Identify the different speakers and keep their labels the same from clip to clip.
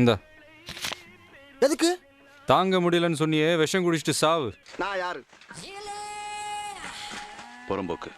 Speaker 1: இந்த.
Speaker 2: எதுக்கு?
Speaker 1: தாங்க முடியலன்னு சொன்னியே விஷம் குடிச்சிட்டு சாவு.
Speaker 2: நான் யாரு?
Speaker 3: புறம்போக்கு.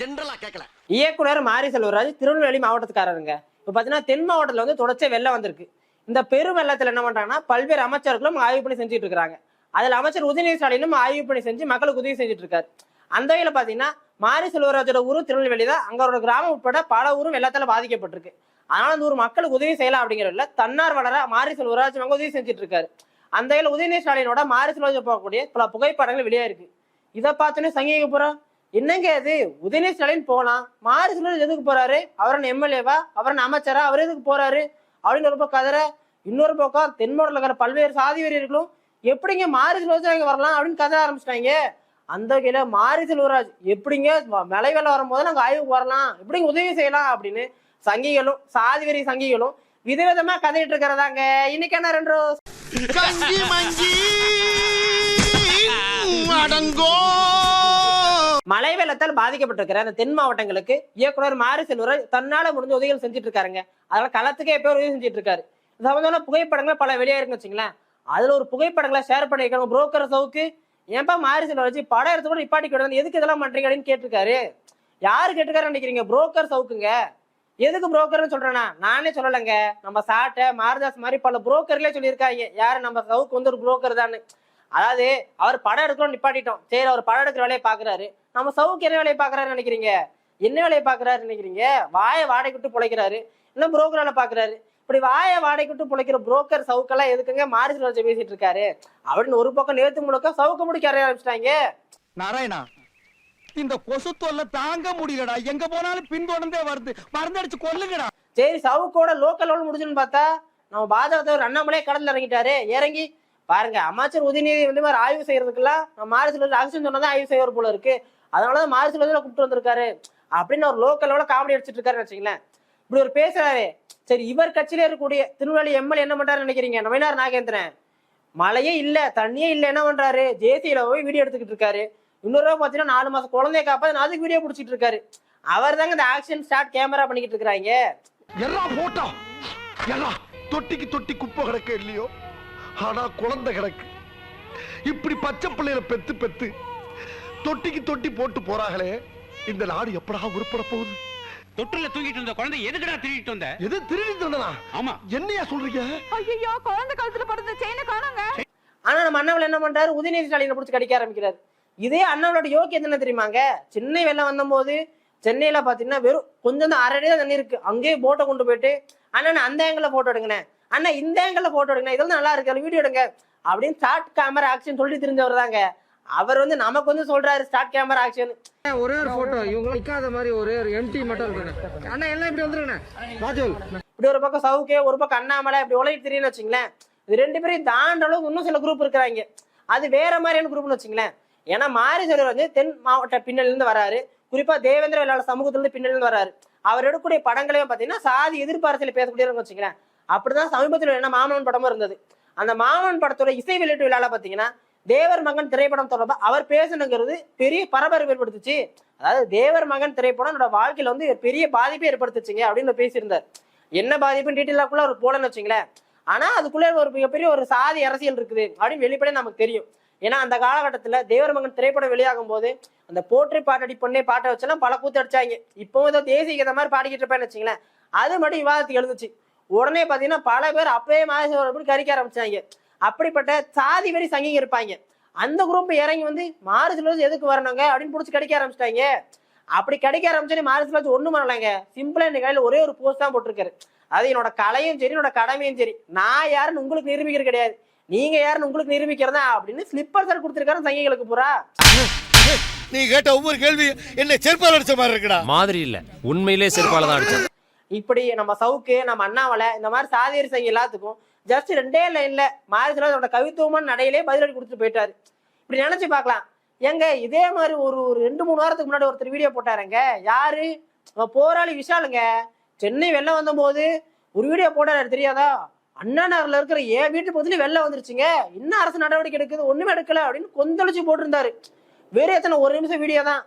Speaker 2: ஜென்ரலா கேட்கல
Speaker 4: இயக்குனர் மாரி செல்வராஜ் திருநெல்வேலி மாவட்டத்துக்காரருங்க. இப்போ பார்த்தீங்கன்னா தென் மாவட்டத்தில் வந்து தொடர்ச்சியா வெள்ளம் வந்திருக்கு. இந்த பெரு வெள்ளத்தில் என்ன பண்றாங்கன்னா பல்வேறு அமைச்சர்களும் ஆய்வு பண்ணி செஞ்சுட்டு இருக்காங்க அதில் அமைச்சர் உதயநிதி ஸ்டாலினும் ஆய்வு பண்ணி செஞ்சு மக்களுக்கு உதவி செஞ்சுட்டு இருக்காரு. அந்த வகையில் பார்த்தீங்கன்னா மாரி செல்வராஜோட ஊரும் திருநெல்வேலி தான். அங்க கிராமம் உட்பட பல ஊரும் வெள்ளத்தால் பாதிக்கப்பட்டிருக்கு. அதனால அந்த ஊர் மக்களுக்கு உதவி செய்யலாம் அப்படிங்கிறதுல தன்னார்வலரா மாரி செல்வராஜ் அவங்க உதவி செஞ்சுட்டு இருக்காரு. அந்த வகையில் உதயநிதி ஸ்டாலினோட மாரி செல்வராஜ் போகக்கூடிய பல புகைப்படங்கள் வெளியே இருக்கு. இதை பார்த்தோன்னே சங்கீகபுரம் என்னங்க இது? உதயநிதி ஸ்டாலின் போலாம் மாரி செல்வராஜ் எதுக்கு போறாரு? அவரன் எம்எல்ஏவா? அவரன் அமைச்சரா? அவர் எதுக்கு போறாரு? அப்படின்னு ஒரு பக்கம் கதற இன்னொரு பக்கம் தென்மோடல இருக்கிற பல்வேறு சாதி வீரர்களும் எப்படிங்க மாரி செல்வராஜ் வரலாம்? அப்படின்னு கதை ஆரம்பிச்சிட்டாங்க. அந்த வகையில மாரி செல்வராஜ் எப்படிங்க வ- மழை வெள்ளம் வரும்போது நாங்க ஆய்வுக்கு வரலாம் எப்படிங்க உதவி செய்யலாம் அப்படின்னு சங்கிகளும் சாதி வெறி சங்கிகளும் விதவிதமா கதையிட்டு இருக்கிறதாங்க. இன்னைக்கு என்ன ரெண்டு
Speaker 2: கஞ்சி மஞ்சி அடங்கோ.
Speaker 4: மழை வெள்ளத்தால் பாதிக்கப்பட்டிருக்கிற அந்த தென் மாவட்டங்களுக்கு இயக்குனர் மாரி செல்வராஜ் தன்னால முடிஞ்ச உதவிகள் செஞ்சுட்டு இருக்காருங்க அதனால களத்துக்கே பேர் உதவி செஞ்சுட்டு இருக்காரு சம்பந்தமான புகைப்படங்கள் பல வெளியே இருக்குன்னு வச்சுங்களேன். அதுல ஒரு புகைப்படங்களை ஷேர் பண்ணிருக்காங்க புரோக்கர் சவுக்கு ஏன்பா மாரி வச்சு படம் எடுத்து கூட நிப்பாட்டி கிடந்து எதுக்கு இதெல்லாம் பண்றீங்க அப்படின்னு கேட்டிருக்காரு. யாரு கேட்டிருக்காரு நினைக்கிறீங்க? புரோக்கர் சவுக்குங்க. எதுக்கு புரோக்கர்னு சொல்றேன்னா நானே சொல்லலைங்க. நம்ம சாட்டை மாரதாஸ் மாதிரி பல புரோக்கர்லேயே சொல்லியிருக்காங்க. யாரு நம்ம சவுக்கு வந்து ஒரு புரோக்கர் தானே அதாவது அவர் படம் எடுக்கணும் நிப்பாட்டிட்டோம். சரி அவர் படம் எடுக்கிற வேலையை பாக்குறாரு நம்ம சவுக்கு என்ன வேலையை பாக்குறாரு நினைக்கிறீங்க? என்ன வேலையை பாக்குறாரு நினைக்கிறீங்க? வாயை வாடகை விட்டு பிழைக்கிறாரு. என்ன புரோக்கர் வேலை பாக்குறாரு இப்படி வாயை வாடகை விட்டு பிழைக்கிற புரோக்கர் சவுக்கெல்லாம் எதுக்குங்க? மாரிசல் வச்சு பேசிட்டு இருக்காரு. அப்படின்னு ஒரு பக்கம் நேத்து முழுக்க சவுக்க முடிக்க அறைய ஆரம்பிச்சிட்டாங்க.
Speaker 5: நாராயணா இந்த கொசு தொல்லை தாங்க முடியலடா. எங்க போனாலும் பின்தொடர்ந்தே வருது. மருந்தடிச்சு கொல்லுங்கடா.
Speaker 4: சரி சவுக்கோட லோக்கல் லெவல் முடிஞ்சுன்னு பார்த்தா நம்ம பாஜக தலைவர் அண்ணாமலே கடல்ல இறங்கிட்டாரு. இறங்கி பாருங்க அமைச்சர் உதயநிதி வந்து மாதிரி ஆய்வு செய்யறதுக்கெல்லாம் நம்ம மாரிசல் ஆக்சிஜன் சொன்னதான் ஆய்வு செய்வார் போல இருக்கு. அதனாலதான் மாரிசல் கூப்பிட்டு வந்திருக்காரு. அப்படின்னு ஒரு லோக்கல் லெவலில் காமெடி அடிச்சிட்டு இருக்காருன்னு வச்சுங்களேன் இப்படி ஒரு பேசுறாரு. சரி இவர் கட்சியில இருக்கக்கூடிய திருநெல்வேலி எம்எல்ஏ என்ன பண்றாரு நினைக்கிறீங்க? நவீனார் நாகேந்திரன். மழையே இல்ல தண்ணியே இல்ல என்ன பண்றாரு? ஜேசியில போய் வீடியோ எடுத்துக்கிட்டு இருக்காரு. இன்னொரு பாத்தீங்கன்னா நாலு மாசம் குழந்தைய காப்பாது அதுக்கு வீடியோ பிடிச்சிட்டு இருக்காரு. அவர் தாங்க இந்த ஆக்ஷன் ஸ்டார்ட் கேமரா பண்ணிக்கிட்டு இருக்கிறாங்க.
Speaker 2: எல்லாம் போட்டா எல்லாம் தொட்டிக்கு தொட்டி குப்பை கிடக்கு இல்லையோ? ஆனா குழந்தை கிடக்கு. இப்படி பச்சை பிள்ளையில பெத்து பெத்து தொட்டிக்கு தொட்டி போட்டு போறாங்களே இந்த நாடு எப்படா உருப்பட போகுது?
Speaker 6: தொட்டில தூக்கிட்டு இருந்த குழந்தை எதுக்குடா திருடிட்டு வந்த?
Speaker 2: எது திருடி தந்தனா
Speaker 6: ஆமா.
Speaker 2: என்னையா சொல்றீங்க?
Speaker 7: ஐயோ குழந்தை கழுத்துல படுத்த செயினை காணோங்க.
Speaker 4: ஆனா நம்ம அண்ணாவில் என்ன பண்றாரு? உதயநிதி ஸ்டாலினை பிடிச்சி கடிக்க ஆரம்பிக்கிறாரு. இதே அண்ணாவோட யோக்கியம் என்ன தெரியுமாங்க சென்னை வெள்ளம் வந்தபோது சென்னையில பாத்தீங்கன்னா வெறும் கொஞ்சம் தான் அரை அடி தான் தண்ணி இருக்கு. அங்கேயே போட்டை கொண்டு போயிட்டு அண்ணா அந்த ஆங்கிள் போட்டோ எடுங்கண்ணே. அண்ணா இந்த ஆங்கிள் போட்டோ எடுங்க இதெல்லாம் நல்லா இருக்கு. வீடியோ எடுங்க. அப்படின்னு ஸ்டார்ட் கேமரா ஆக்ஷன் சொல்லி தெரிஞ்சவர் தாங்க அவர் வந்து நமக்கு வந்து சொல்றாரு ஸ்டார்ட் கேமரா ஆக்ஷன்
Speaker 5: ஒரே ஒரு போட்டோ இவங்க நிக்காத மாதிரி ஒரே ஒரு எம்டி மட்டும் இருக்கணும் அண்ணா எல்லாம் இப்படி வந்துருங்கண்ணே. ராஜுல்
Speaker 4: இப்படி ஒரு பக்கம் சவுக்கே ஒரு பக்கம் அண்ணாமலை இப்படி உலகி தெரியும்னு வச்சுங்களேன். இது ரெண்டு பேரையும் தாண்ட அளவுக்கு இன்னும் சில குரூப் இருக்கிறாங்க. அது வேற மாதிரியான குரூப்னு வச்சுங்களேன். ஏன்னா மாரி செல்வர் வந்து தென் மாவட்ட பின்னணில இருந்து வராரு. குறிப்பா தேவேந்திர வேளாளர் சமூகத்துல இருந்து பின்னணில இருந்து வராரு. அவர் எடுக்கக்கூடிய படங்களையும் பாத்தீங்கன்னா சாதி எதிர்ப்பு அரசியல் பேசக்கூடியவங்க வச்சுங்களேன். அப்படிதான் சமீபத்தில் என்ன மாமன் படமும் இருந்தது. அந்த மாமன் படத்தோட இசை வெளியீட்டு விழால பாத்தீங்கன்னா தேவர் மகன் திரைப்படம் தொடர்பா அவர் பேசணுங்கிறது பெரிய பரபரப்பு ஏற்படுத்துச்சு. அதாவது தேவர் மகன் திரைப்படம் என்னோட வாழ்க்கையில வந்து பெரிய பாதிப்பை ஏற்படுத்துச்சுங்க அப்படின்னு பேசியிருந்தார். என்ன பாதிப்புன்னு டீட்டெயிலாக்குள்ள அவர் போலன்னு வச்சுங்களேன். ஆனா அதுக்குள்ளே ஒரு மிகப்பெரிய ஒரு சாதி அரசியல் இருக்குது அப்படின்னு வெளிப்படையே நமக்கு தெரியும். ஏன்னா அந்த காலகட்டத்தில் தேவர் மகன் திரைப்படம் வெளியாகும் போது அந்த போற்றி பாட்டடி பொண்ணே பாட்டை வச்செல்லாம் பல கூத்து அடிச்சாங்க. இப்போ ஏதோ தேசிய கீத மாதிரி பாடிக்கிட்டு இருப்பேன்னு வச்சுங்களேன். அது மட்டும் விவாதத்துக்கு எழுந்துச்சு. உடனே பார்த்தீங்கன்னா பல பேர் அப்பவே மாதேஸ்வரர் கறிக்க ஆரம்பிச்சாங்க. அப்படிப்பட்ட சாதி வெறி சங்கிங்க இருப்பாங்க. அந்த குரூப் இறங்கி வந்து மாரிசிலோஸ் எதுக்கு வரணுங்க? அப்படின்னு பிடிச்சி கிடைக்க ஆரம்பிச்சிட்டாங்க. அப்படி கிடைக்க ஆரம்பிச்சோன்னே மாரிசிலோஸ் ஒண்ணும் பண்ணலாங்க. சிம்பிளா இந்த கையில ஒரே ஒரு போஸ்ட் தான் போட்டிருக்காரு. அது என்னோட கலையும் சரி என்னோட கடமையும் சரி. நான் யாருன்னு உங்களுக்கு நிரூபிக்கிறது கிடையாது. நீங்க யாருன்னு உங்களுக்கு நிரூபிக்கிறதா? அப்படின்னு ஸ்லிப்பர் சார் கொடுத்துருக்காரு சங்கிகளுக்கு பூரா.
Speaker 2: நீ கேட்ட ஒவ்வொரு கேள்வி என்ன செருப்பால் அடிச்ச மாதிரி இருக்குடா.
Speaker 8: மாதிரி இல்ல. உண்மையிலே செருப்பால தான் அடிச்சேன்.
Speaker 4: இப்படி நம்ம சவுக்கு நம்ம அண்ணாமலை இந்த மாதிரி சாதியர் சங்கி எல்லாத்துக்கும் ஜஸ்ட் ரெண்டே லைன்ல மாரிசிலோஸ் அவரோட கவித்துவமான நடையிலே பதிலடி கொடுத்துட்டு போயிட்டாரு. இப்படி நினைச்சு பார்க்கலாம். ஏங்க இதே மாதிரி ஒரு ஒரு ரெண்டு மூணு வாரத்துக்கு முன்னாடி ஒருத்தர் வீடியோ போட்டாருங்க. யாரு? போராளி விஷாலுங்க. சென்னை வெள்ளம் வந்தபோது ஒரு வீடியோ போட்டாரு தெரியாதா? அண்ணா நகர்ல இருக்கிற ஏன் வீட்டு பகுதியில வெள்ளம் வந்துருச்சுங்க. என்ன அரசு நடவடிக்கை எடுக்குது? ஒண்ணுமே எடுக்கல அப்படின்னு கொந்தளிச்சு போட்டிருந்தாரு. வேற எத்தனை ஒரு நிமிஷம் வீடியோ தான்.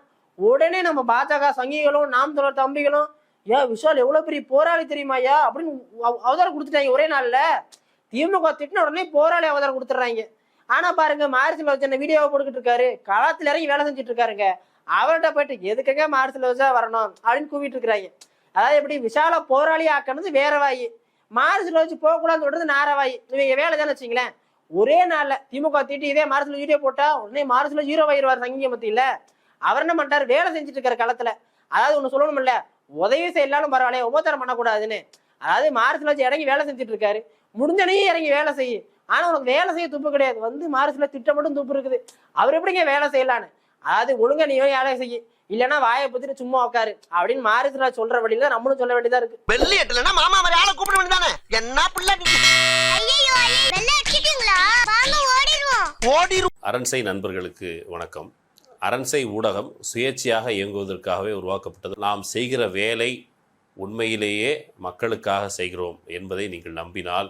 Speaker 4: உடனே நம்ம பாஜக சங்கிகளும் நாம் தொடர் தம்பிகளும் ஏன் விஷால் எவ்வளவு பெரிய போராளி தெரியுமாயா அப்படின்னு அவதாரம் கொடுத்துட்டாங்க ஒரே நாள்ல. திமுக திட்டின உடனே போராளி அவதாரம் கொடுத்துட்றாங்க. ஆனா பாருங்க மாரிசில் வச்சு வீடியோவை போட்டுக்கிட்டு இருக்காரு. களத்துல இறங்கி வேலை செஞ்சுட்டு இருக்காருங்க. அவர்கிட்ட போயிட்டு எதுக்குங்க மாரிசில் வச்சா வரணும்? அப்படின்னு கூவிட்டு இருக்கிறாங்க. அதாவது எப்படி விசால போராளி ஆக்கணுது வேற வாயி. மாரிசில் வச்சு போகக்கூடாதுன்னு சொல்றது நாரவாயி இவங்க வேலை தானே வச்சுங்களேன் ஒரே நாள்ல திமுக தீட்டி இதே மாரிசில் வீடியோ போட்டா உடனே மாரிசில் ஹீரோ ஆயிடுவார் சங்கிய மத்தியில. அவர் என்ன பண்ணிட்டாரு? வேலை செஞ்சுட்டு இருக்காரு களத்துல. அதாவது ஒண்ணு சொல்லணும்ல உதவி செய்யலாலும் பரவாயில்ல உபச்சாரம் பண்ணக்கூடாதுன்னு. அதாவது மாரிசில் வச்சு இறங்கி வேலை செஞ்சுட்டு இருக்காரு. முடிஞ்சனையும் இறங்கி வேலை செய்யு. ஆனா உனக்கு வேலை செய்ய துப்பு கிடையாது. வந்து மாரிசில திட்டம் மட்டும் துப்பு இருக்குது. அவர் எப்படிங்க வேலை செய்யலான்னு? அதாவது ஒழுங்கா நீ வேலை செய்யு? இல்லைன்னா வாயை பத்திட்டு சும்மா உட்காரு. அப்படின்னு மாரிசில சொல்ற வழியில நம்மளும் சொல்ல வேண்டியதா இருக்கு.
Speaker 2: வெள்ளி எட்டுலன்னா மாமா மாதிரி ஆளை கூப்பிட வேண்டியதானே? என்ன பிள்ளை நீ?
Speaker 3: ஐயோ வெள்ள அடிச்சிட்டீங்களா? வாங்க ஓடிடுவோம்.
Speaker 2: ஓடிரு
Speaker 9: அரண்சை நண்பர்களுக்கு வணக்கம். அரண்சை ஊடகம் சுயேட்சையாக இயங்குவதற்காகவே உருவாக்கப்பட்டது. நாம் செய்கிற வேலை உண்மையிலேயே மக்களுக்காக செய்கிறோம் என்பதை நீங்கள் நம்பினால்